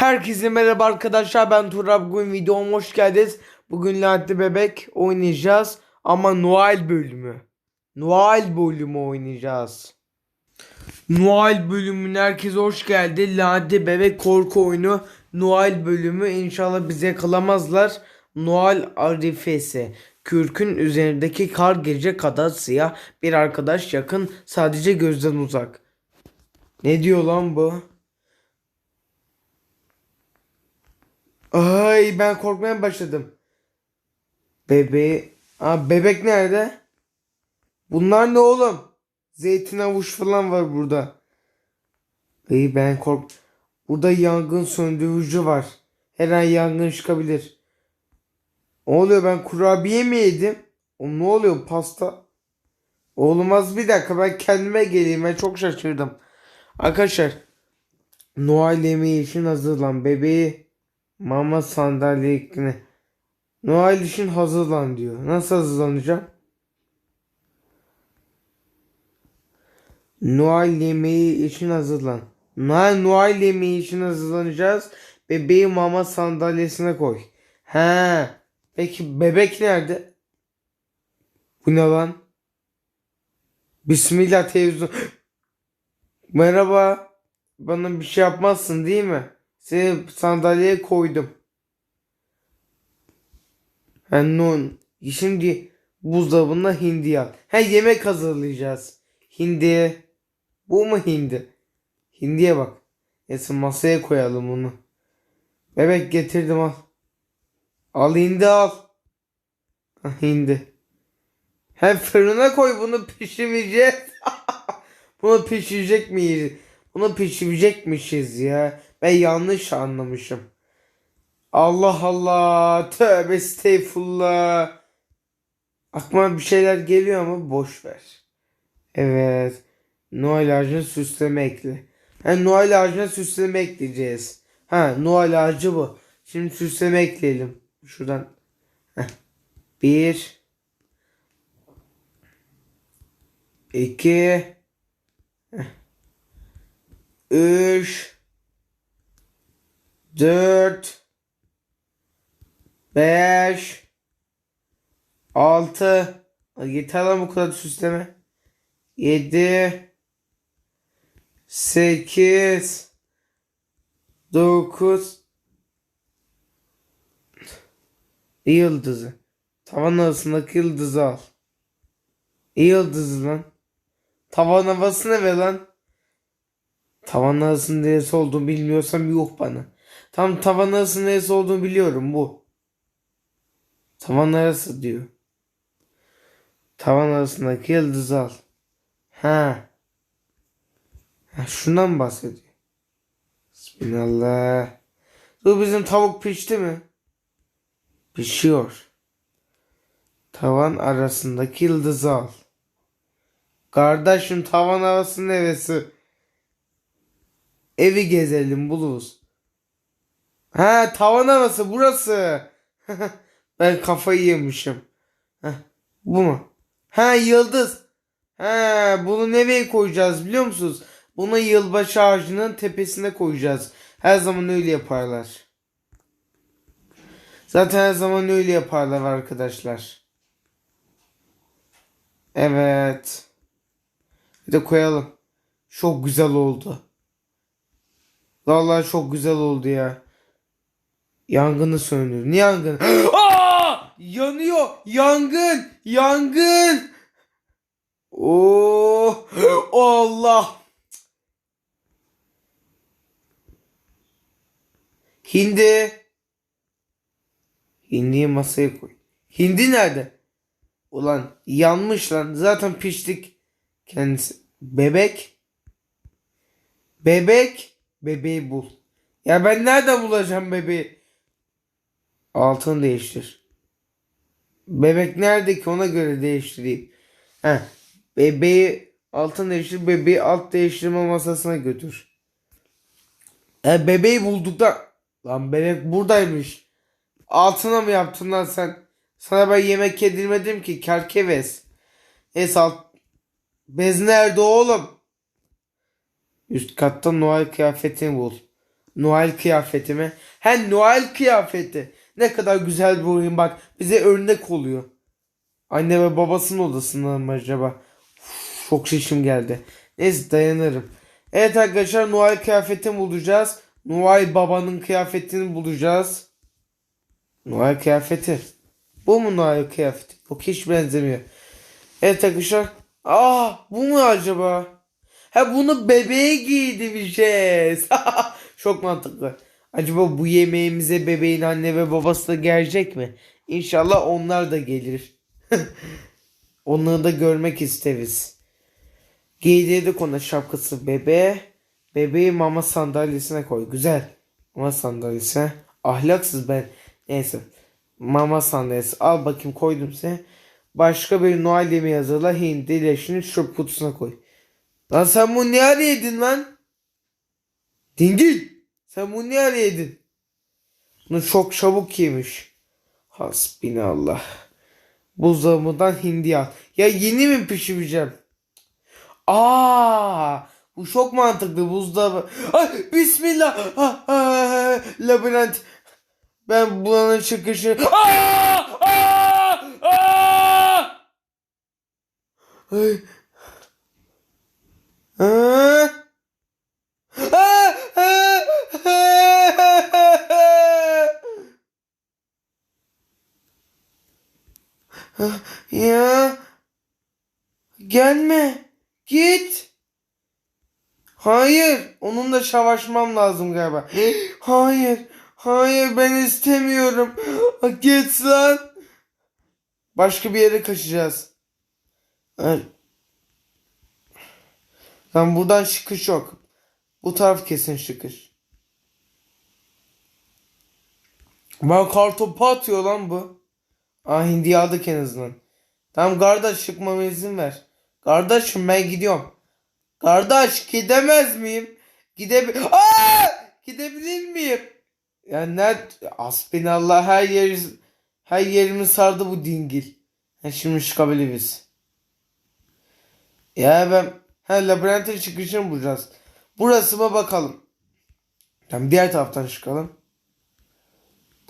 Herkese merhaba arkadaşlar ben Turab bugün videoma hoş geldiniz. Bugün Lanetli Bebek oynayacağız ama Noel bölümü. Noel bölümü oynayacağız. Noel bölümüne herkese hoş geldi. Lanetli Bebek korku oyunu Noel bölümü inşallah bize kalamazlar. Noel arifesi. Kürkün üzerindeki kar gece kadar siyah bir arkadaş yakın sadece gözden uzak. Ne diyor lan bu? Ay ben korkmaya başladım. Bebeği... Aa, bebek nerede? Bunlar ne oğlum? Zeytin avuç falan var burada. İyi ben kork... Burada yangın söndürücü var. Her an yangın çıkabilir. Ne oluyor ben kurabiye mi yedim? O ne oluyor pasta? Olmaz bir dakika ben kendime geleyim ben çok şaşırdım. Arkadaşlar Noel yemeği için hazırlan bebeği Mama sandalyesine. Noel için hazırlan diyor. Nasıl hazırlanacağım? Noel yemeği için hazırlan. Noel, Noel yemeği için hazırlanacağız. Bebeği mama sandalyesine koy. He. Peki bebek nerede? Bu ne lan? Bismillah televizyon. Merhaba. Bana bir şey yapmazsın değil mi? Seni sandalyeye koydum. Non. Şimdi buzdolabına hindi al. Ha yemek hazırlayacağız. Hindi. Bu mu hindi? Hindiye bak. Neyse masaya koyalım onu. Bebek getirdim al. Al hindi al. Hindi. Hem fırına koy bunu pişireceğiz. bunu pişirecek miyiz? Bunu pişirecekmişiz ya. Ben yanlış anlamışım. Allah Allah. Tövbe estağfurullah. Aklıma bir şeyler geliyor ama boş ver. Evet. Noel ağacına süsleme ekle. Ha, Noel ağacına süsleme ekleyeceğiz. Ha Noel ağacı bu. Şimdi süsleme ekleyelim. Şuradan. Heh. Bir. iki, Heh. Üç. Dört. Beş. Altı. Yeter lan bu kadar süsleme. Yedi. Sekiz. Dokuz. Yıldızı. Tavan arasındaki yıldızı al. Yıldızı lan. Tavan havası ne be lan? Tavan arasının neresi olduğunu bilmiyorsam yok bana. Tam tavan arasının neresi olduğunu biliyorum bu. Tavan arası diyor. Tavan arasındaki yıldızı al. Ha. ha şundan bahsediyor. Bismillah. Dur bizim tavuk pişti mi? Pişiyor. Tavan arasındaki yıldızı al. Kardeşim tavan arası neresi? Evi gezelim buluruz. Ha tavan arası burası. ben kafayı yemişim. Heh, bu mu? Ha yıldız. Ha bunu nereye koyacağız biliyor musunuz? Bunu yılbaşı ağacının tepesine koyacağız. Her zaman öyle yaparlar. Zaten her zaman öyle yaparlar arkadaşlar. Evet. Bir de koyalım. Çok güzel oldu. Vallahi çok güzel oldu ya. Yangını söndür. Ne yangın? Aa! Yanıyor. Yangın. Yangın. Oo! Allah. Hindi. Hindiyi masaya koy. Hindi nerede? Ulan yanmış lan. Zaten piştik. Kendisi. Bebek. Bebek. Bebeği bul. Ya ben nerede bulacağım bebeği? Altını değiştir. Bebek nerede ki ona göre değiştireyim. Heh. Bebeği altın değiştir. Bebeği alt değiştirme masasına götür. E bebeği bulduk da. Lan bebek buradaymış. Altına mı yaptın lan sen? Sana ben yemek yedirmedim ki kerkeves. Neyse alt. Bez nerede oğlum? Üst katta Noel kıyafetini bul. Noel kıyafeti mi? He Noel kıyafeti. Ne kadar güzel bir oyun bak. Bize örnek oluyor. Anne ve babasının odasından mı acaba? Uf, çok şişim geldi. Neyse dayanırım. Evet arkadaşlar Noel kıyafetini bulacağız. Noel babanın kıyafetini bulacağız. Noel kıyafeti. Bu mu Noel kıyafeti? Yok hiç benzemiyor. Evet arkadaşlar. Aa bu mu acaba? Ha bunu bebeğe giydireceğiz. Çok mantıklı. Acaba bu yemeğimize bebeğin anne ve babası da gelecek mi? İnşallah onlar da gelir. Onları da görmek isteriz. Giydirdik ona şapkası bebeğe. Bebeği mama sandalyesine koy. Güzel. Mama sandalyesi. Ahlaksız ben. Neyse. Mama sandalyesi. Al bakayım koydum size. Başka bir Noel yemeği hazırla. Hindi leşini çöp kutusuna koy. Lan sen bunu ne ara yedin lan? Dingil. Sen bunu ne ara yedin? Bunu çok çabuk yemiş. Hasbinallah. Buzdolabından hindi al. Ya yeni mi pişireceğim? Aa, bu çok mantıklı buzdolabı. Ay bismillah. Ah, labirent. Ben buranın çıkışı. Aa! Aa! Aa! Ay. Aa! Aa! Aa! Ya gelme git. Hayır onunla savaşmam lazım galiba. Hayır hayır ben istemiyorum. Git lan. Başka bir yere kaçacağız. Lan buradan çıkış yok. Bu taraf kesin çıkış. Bak kartopu atıyor lan bu. Ah hindi aldık en azından. Tamam kardeş çıkmama izin ver. Kardeşim ben gidiyorum. Kardeş gidemez miyim? Gidebil Aa! Gidebilir miyim? Ya ne Asbinallah her yer her yerimi sardı bu dingil. Ha, şimdi çıkabiliriz. Ya ben ha labirentin çıkışını bulacağız. Burası mı bakalım. Tamam diğer taraftan çıkalım.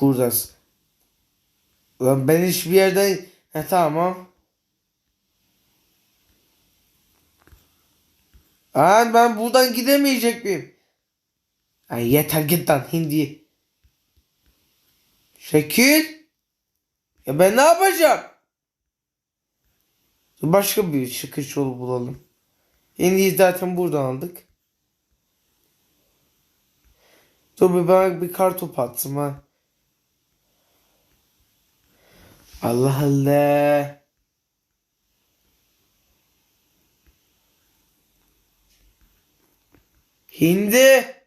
Buradayız. Lan ben hiçbir yerden... He tamam. Aa, ben buradan gidemeyecek miyim? Ay yeter git lan hindi. Şekil. Ya ben ne yapacağım? Başka bir çıkış yolu bulalım. Hindiyi zaten buradan aldık. Dur bir bana bir kartop atsın ha. Allah Allah. Hindi.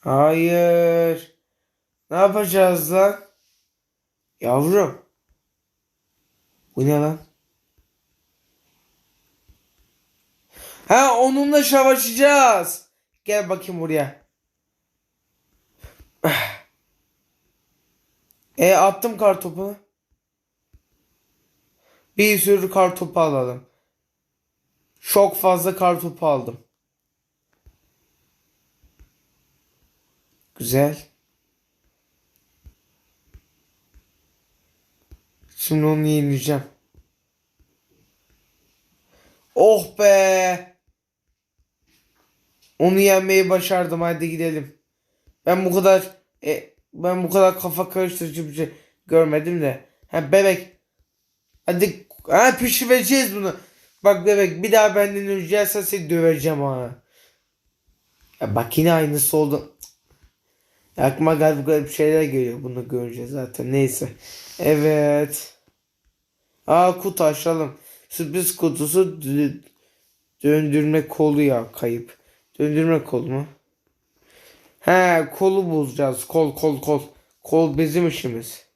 Hayır. Ne yapacağız lan? Yavrum. Bu ne lan? Ha onunla savaşacağız. Gel bakayım buraya. E attım kartopu. Bir sürü kartopu alalım. Çok fazla kartopu aldım. Güzel. Şimdi onu yeneceğim. Oh be. Onu yenmeyi başardım. Hadi gidelim. Ben bu kadar e, ben bu kadar kafa karıştırıcı bir şey görmedim de. Ha bebek. Hadi ha pişireceğiz bunu. Bak bebek bir daha benden önce yersen seni döveceğim ha. Ya bak yine aynısı oldu. Ya aklıma garip garip şeyler geliyor bunu görünce zaten. Neyse. Evet. Aa kutu açalım. Sürpriz kutusu dö- döndürme kolu ya kayıp. Döndürme kolu mu? He kolu bulacağız. Kol kol kol. Kol bizim işimiz.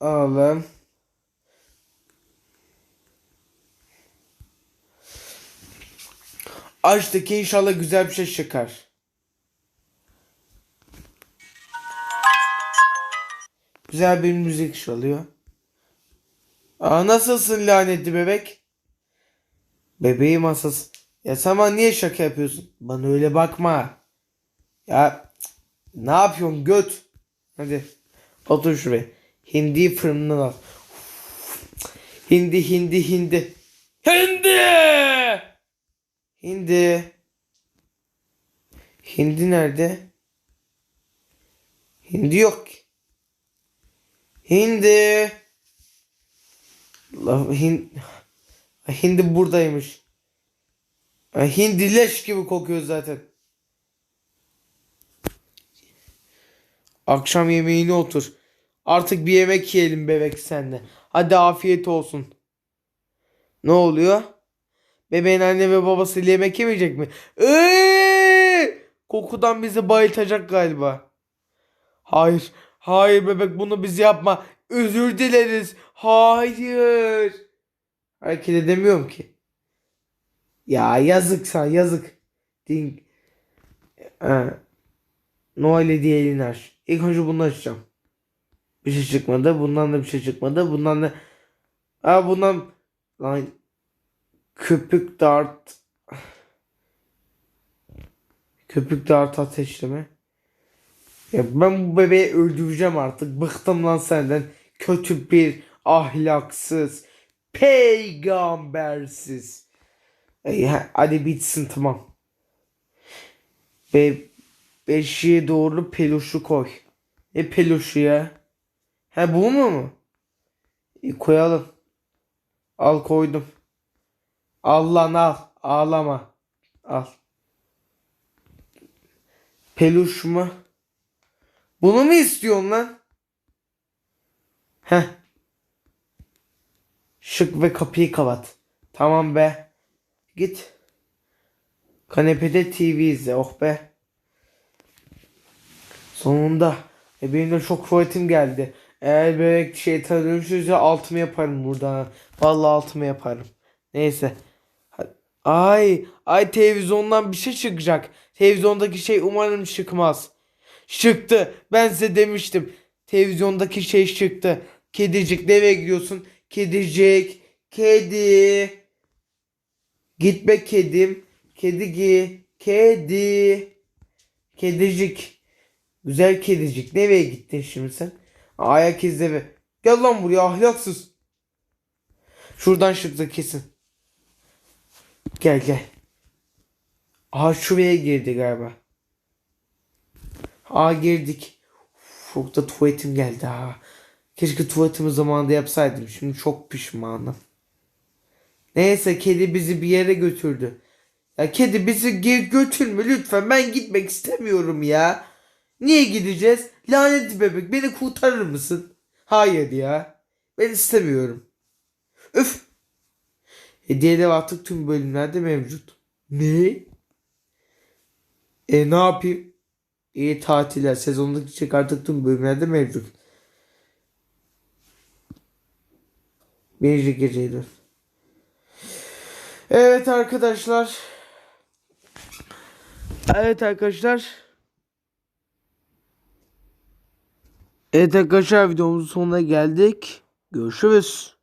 Alalım. Açtık inşallah güzel bir şey çıkar. Güzel bir müzik çalıyor. Aa nasılsın lanetli bebek? Bebeğim asas. Ya bana niye şaka yapıyorsun? Bana öyle bakma. Ya ne yapıyorsun göt? Hadi otur şuraya. Hindi fırından al. Hindi hindi hindi. Hindi! Hindi. Hindi nerede? Hindi yok. Hindi. Hin, hindi buradaymış. Hindi leş gibi kokuyor zaten. Akşam yemeğine otur. Artık bir yemek yiyelim bebek senle. Hadi afiyet olsun. Ne oluyor? Bebeğin anne ve babasıyla yemek yemeyecek mi? Eee! Kokudan bizi bayıltacak galiba. Hayır. Hayır bebek bunu biz yapma. Özür dileriz. Hayır. Hareket edemiyorum ki. Ya yazık sen yazık. Ding. Ha. Noel hediyelerini aç. İlk önce bunu açacağım. Bir şey çıkmadı. Bundan da bir şey çıkmadı. Bundan da... Aa bundan... Lan... Köpük dart... Köpük dart ateşleme. Ya ben bu bebeği öldüreceğim artık. Bıktım lan senden. Kötü bir ahlaksız, peygambersiz. Ey, ha- hadi bitsin tamam. Ve beşiğe doğru peluşu koy. E peluşu ya? He bu mu mu? E, koyalım. Al koydum. Al lan al. Ağlama. Al. Peluş mu? Bunu mu istiyorsun lan? Heh. Şık ve kapıyı kapat. Tamam be. Git. Kanepede TV izle. Oh be. Sonunda. E benim de çok tuvaletim geldi. Eğer bebek şeytana dönüşürse altımı yaparım buradan. Vallahi altımı yaparım. Neyse. Ay, ay televizyondan bir şey çıkacak. Televizyondaki şey umarım çıkmaz. Çıktı. Ben size demiştim. Televizyondaki şey çıktı. Kedicik nereye gidiyorsun? Kedicik. Kedi. Gitme kedim. Kedigi. Kedi. Kedicik. Güzel kedicik. Nereye gittin şimdi sen? Ayak izleme. Gel lan buraya ahlaksız. Şuradan çıktı kesin. Gel gel. Aha şuraya girdi galiba. Aa girdik. Çok da tuvaletim geldi ha. Keşke tuvaletimi zamanında yapsaydım. Şimdi çok pişmanım. Neyse kedi bizi bir yere götürdü. Ya kedi bizi ge- götürme lütfen. Ben gitmek istemiyorum ya. Niye gideceğiz? Lanetli bebek beni kurtarır mısın? Hayır ya. Ben istemiyorum. Öf. Hediyeler artık tüm bölümlerde mevcut. Ne? E ne yapayım? İyi tatiller. Sezondaki çek tüm bölümlerde mevcut. Birinci geceydi. Evet arkadaşlar. Evet arkadaşlar. Evet arkadaşlar videomuzun sonuna geldik. Görüşürüz.